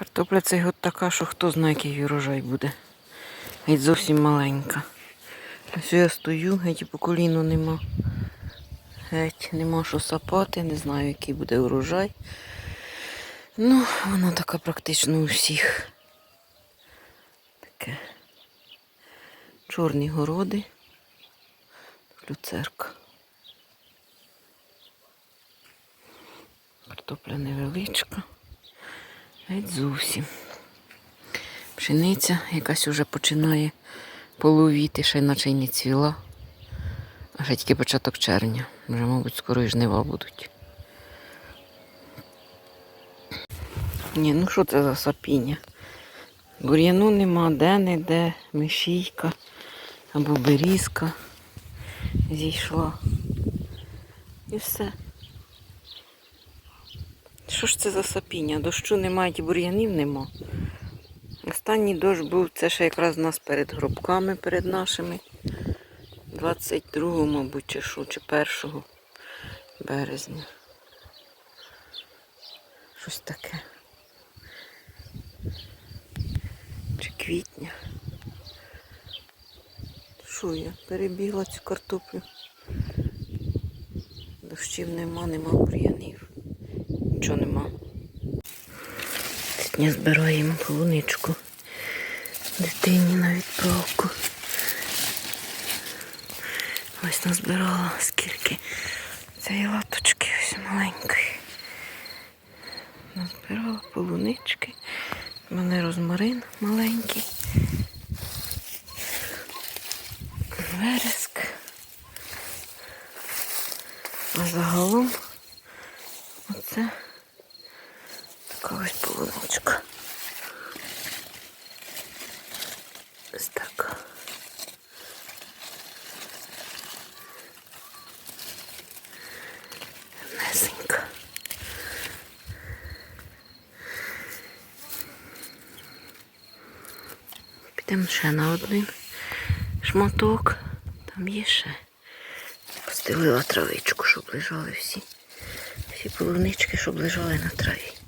Картопля цей год така, що хто знає, який урожай буде. Геть зовсім маленька. Ось я стою, геть по коліну нема. Геть нема що сапати, не знаю, який буде урожай. Ну, вона така практично у всіх. Таке. Чорні городи. Люцерка. Картопля невеличка. Геть зовсім. Пшениця якась уже починає половіти, ще наче й не цвіла. А ще тільки початок червня. Вже, мабуть, скоро і жнива будуть. Ні, ну що це за сапіння? Бур'яну нема, де-не-де, мишійка або берізка зійшла. І все. Що ж це за сапіння? Дощу немає, і бур'янів нема. Останній дощ був, це ще якраз у нас перед гробками, перед нашими. 22, мабуть, чи що, чи 1 березня. Щось таке. Чи квітня. Що я? Перебігла цю картоплю. Дощів нема, нема бур'янів. Нічого нема. Сьогодні збираємо полуничку дитині на відправку. Ось назбирала скільки цієї латочки ось маленької. Назбирала полунички. У мене розмарин маленький. Вереск. А загалом оце така ось полуничка. Ось така. Несенька. Підемо ще на один шматок. Там є ще. Постелила травичку, щоб лежали всі. Всі полунички, щоб лежали на траві.